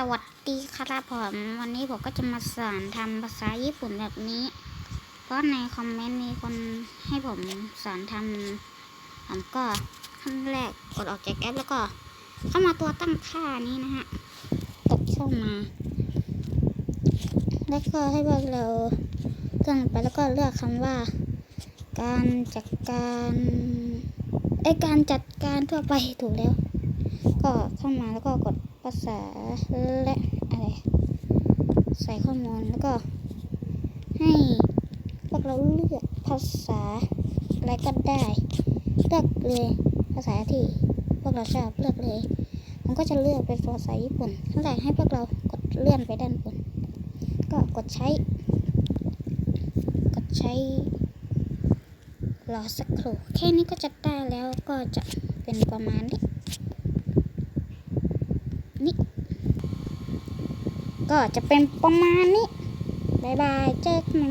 สวัสดีครับผมวันนี้ผมก็จะมาสอนทำภาษาญี่ปุ่นแบบนี้ เพราะในคอมเมนต์มีคนให้ผมสอนทำผมก็ขั้นแรกกดออกจากแอปแล้วก็ เข้ามาตัวตั้งค่านี้นะฮะกดเข้ามา แล้วก็ให้พวกเราเลื่อนไปแล้วก็เลือกคำว่า การจัดการไอการจัดการทั่วไปถูกแล้ว ก็เข้ามาแล้วก็กดภาษาและอะไรใส่ข้อมูลแล้วก็ ให้พวกเราเลือกภาษาอะไรก็ได้เลือกเลยภาษาที่พวกเราชอบเลือกเลยมันก็จะเลือกเป็นภาษาญี่ปุ่นขั้นแรกให้พวกเรากดเลื่อนไปด้านบนก็กดใช้ กดใช้รอสักครู่แค่นี้ก็จะได้แล้วก็จะเป็นประมาณนี้ นี้ ก็จะเป็นประมาณนี้บายบายเจอกัน